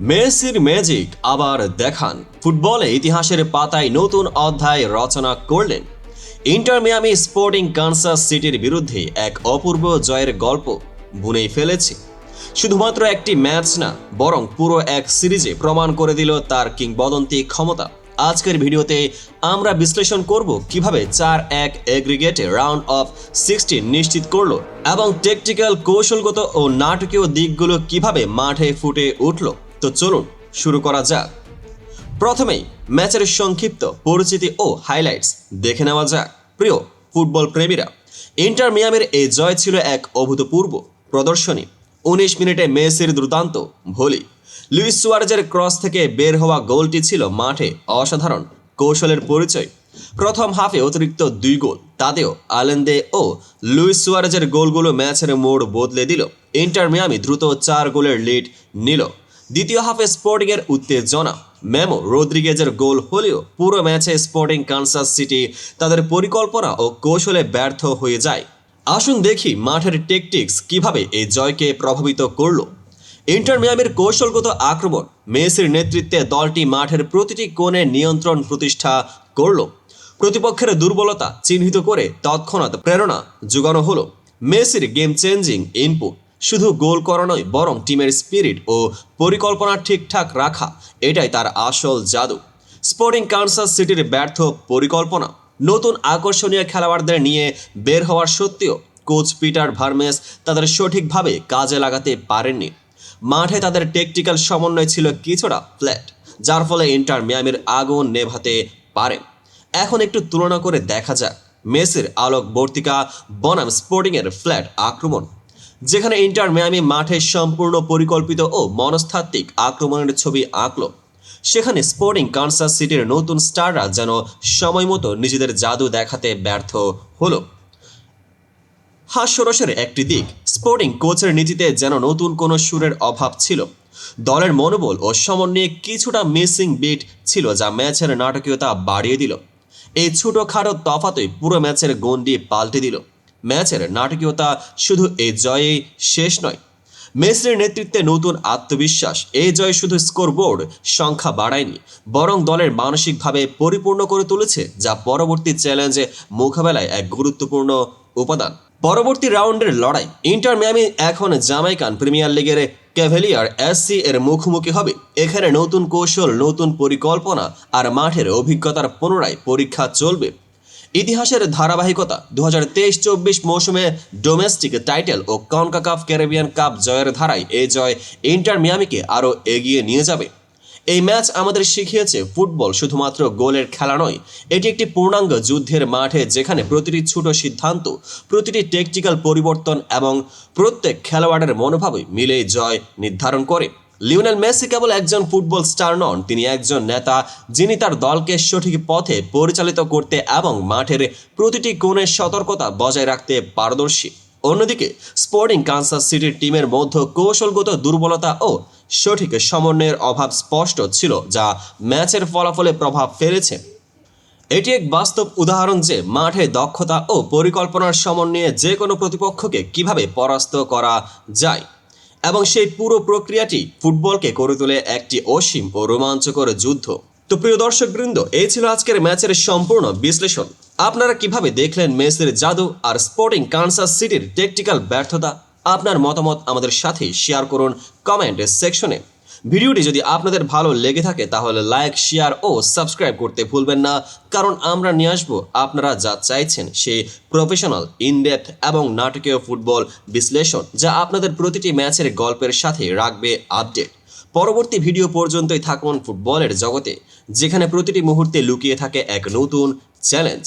মেসির ম্যাজিক আবার দেখান। ফুটবলে ইতিহাসের পাতায় নতুন অধ্যায় রচনা করলেন। ইন্টার মিয়ামি স্পোর্টিং কানসাস সিটির বিরুদ্ধে এক অপূর্ব জয়ের গল্প বুনেই ফেলেছে। শুধুমাত্র একটি ম্যাচ না, বরং পুরো এক সিরিজে প্রমাণ করে দিল তার কিংবদন্তি ক্ষমতা। আজকের ভিডিওতে আমরা বিশ্লেষণ করব কীভাবে চার এক এগ্রিগেটে রাউন্ড অফ সিক্সটিন নিশ্চিত করল এবং টেকটিক্যাল কৌশলগত ও নাটকীয় দিকগুলো কীভাবে মাঠে ফুটে উঠল। তো চলুন শুরু করা যাক। প্রথমেই ম্যাচের সংক্ষিপ্ত পরিচিতি ও হাইলাইটস দেখে নেওয়া যাক। প্রিয় ফুটবল প্রেমীরা, ইন্টার মিয়ামের এই জয় ছিল এক অভূতপূর্ব প্রদর্শনী। উনিশ মিনিটে মেসির দুর্দান্ত ভলি। লুইস সুয়ারেজের ক্রস থেকে বের হওয়া গোলটি ছিল মাঠে অসাধারণ কৌশলের পরিচয়। প্রথম হাফে অতিরিক্ত দুই গোল, তাতেও আলেন্দে ও লুইস সুয়ারেজের গোলগুলো ম্যাচের মোড় বদলে দিল। ইন্টার মিয়ামি দ্রুত চার গোলের লিড নিল। দ্বিতীয় হাফে স্পোর্টিং এর উত্তেজনা। মেমো রোদ্রিগেজের গোল হলেও পুরো ম্যাচে স্পোর্টিং কানসাস সিটি তাদের পরিকল্পনা ও কৌশলে ব্যর্থ হয়ে যায়। আসুন দেখি মাঠের টেকটিক্স কীভাবে এই জয়কে প্রভাবিত করল। ইন্টার মিয়ামির কৌশলগত আক্রমণ মেসির নেতৃত্বে দলটি মাঠের প্রতিটি কোণে নিয়ন্ত্রণ প্রতিষ্ঠা করল। প্রতিপক্ষের দুর্বলতা চিহ্নিত করে তৎক্ষণাৎ প্রেরণা যোগানো হলো। মেসির গেম চেঞ্জিং ইনপুট শুধু গোল করা নয়, বরং টিমের স্পিরিট ও পরিকল্পনা ঠিকঠাক রাখা, এটাই তার আসল জাদু। স্পোর্টিং কানসাস সিটির ব্যর্থ পরিকল্পনা, নতুন আকর্ষণীয় খেলোয়াড়দের নিয়ে বের হওয়ার সত্ত্বেও কোচ পিটার ভার্মেস তাদের সঠিকভাবে কাজে লাগাতে পারেননি। মাঠে তাদের টেকটিক্যাল সমন্বয় ছিল কিছুটা ফ্ল্যাট যার ফলে ইন্টার মিয়ামির আগুন নেভাতে পারে। এখন একটু তুলনা করে দেখা যাক, মেসির আলোক বর্তিকা বনাম স্পোর্টিংয়ের ফ্ল্যাট আক্রমণ। যেখানে ইন্টার মিয়ামি মাঠে সম্পূর্ণ পরিকল্পিত ও মনস্তাত্ত্বিক আক্রমণের ছবি আঁকলো। সেখানে স্পোর্টিং কানসাস সিটির নতুন স্টাররা যেন সময় মতো নিজেদের জাদু দেখাতে ব্যর্থ হলো। হাস্যরসের একটি দিক স্পোর্টিং কোচের নীতিতে যেন নতুন কোনো সুরের অভাব ছিল। দলের মনোবল ও সমন্বয়ে কিছুটা মিসিং বিট ছিল যা ম্যাচের নাটকীয়তা বাড়িয়ে দিল। এই ছোটোখাটো তফাতই পুরো ম্যাচের গণ্ডি পাল্টে দিল। ম্যাচের নাটকীয়তা শুধু এই জয়েই শেষ নয়। মেসির নেতৃত্বে নতুন আত্মবিশ্বাস, এই জয় শুধু স্কোরবোর্ড সংখ্যা বাড়ায়নি, বরং দলের মানসিকভাবে পরিপূর্ণ করে তুলেছে, যা পরবর্তী চ্যালেঞ্জে মোকাবেলায় এক গুরুত্বপূর্ণ উপাদান। পরবর্তী রাউন্ডের লড়াই, ইন্টার মিয়ামি এখন জামাইকান প্রিমিয়ার লিগের ক্যাভেলিয়ার এসসি এর মুখোমুখি হবে। এখানে নতুন কৌশল, নতুন পরিকল্পনা আর মাঠের অভিজ্ঞতার পুনরায় পরীক্ষা চলবে। ইতিহাসের ধারাবাহিকতা দু হাজার তেইশ চব্বিশ মৌসুমে ডোমেস্টিক টাইটেল ও কনকাকাফ ক্যারিবিয়ান কাপ জয়ের ধারায় এই জয় ইন্টার মিয়ামিকে আরও এগিয়ে নিয়ে যাবে। এই ম্যাচ আমাদের শিখিয়েছে ফুটবল শুধুমাত্র গোলের খেলা নয়, এটি একটি পূর্ণাঙ্গ যুদ্ধের মাঠে যেখানে প্রতিটি ছোট সিদ্ধান্ত, প্রতিটি টেকটিক্যাল পরিবর্তন এবং প্রত্যেক খেলোয়াড়ের মনোভাবই মিলে জয় নির্ধারণ করে। লিওনেল মেসি কেবল একজন ফুটবল স্টার নন, তিনি একজন নেতা যিনি তার দলকে সঠিক পথে পরিচালিত করতে এবং মাঠের প্রতিটি কোণে সতর্কতা বজায় রাখতে পারদর্শী। অন্যদিকে, স্পোর্টিং কানসাস সিটির টিমের মধ্যে কৌশলগত দুর্বলতা ও সঠিক সমন্বয়ের অভাব স্পষ্ট ছিল, যা ম্যাচের ফলাফলে প্রভাব ফেলেছে। এটি এক বাস্তব উদাহরণ যে মাঠে দক্ষতা ও পরিকল্পনার সমন্বয়ে যে কোনো প্রতিপক্ষকে কীভাবে পরাস্ত করা যায়। এবং সেই পুরো প্রক্রিয়াটি ফুটবলকে করে তোলে একটি অসীম ও রোমাঞ্চকর যুদ্ধ। তো প্রিয় দর্শক বৃন্দ এই ছিল আজকের ম্যাচের সম্পূর্ণ বিশ্লেষণ। আপনারা কীভাবে দেখলেন মেসির জাদু আর স্পোর্টিং কানসাস সিটির টেকটিক্যাল ব্যর্থতা? আপনার মতামত আমাদের সাথে শেয়ার করুন কমেন্ট সেকশনে। ভিডিওটি যদি আপনাদের ভালো লেগে থাকে, তাহলে লাইক শেয়ার ও সাবস্ক্রাইব করতে ভুলবেন না। কারণ আমরা নিয়ে আসব আপনারা যা চাইছেন সেই প্রফেশনাল ইনডেপথ এবং নাটকীয় ফুটবল বিশ্লেষণ, যা আপনাদের প্রতিটি ম্যাচের গল্পের সাথে রাখবে আপডেট পরবর্তী ভিডিও পর্যন্তই থাকুন ফুটবলের জগতে, যেখানে প্রতিটি মুহূর্তে লুকিয়ে থাকে এক নতুন চ্যালেঞ্জ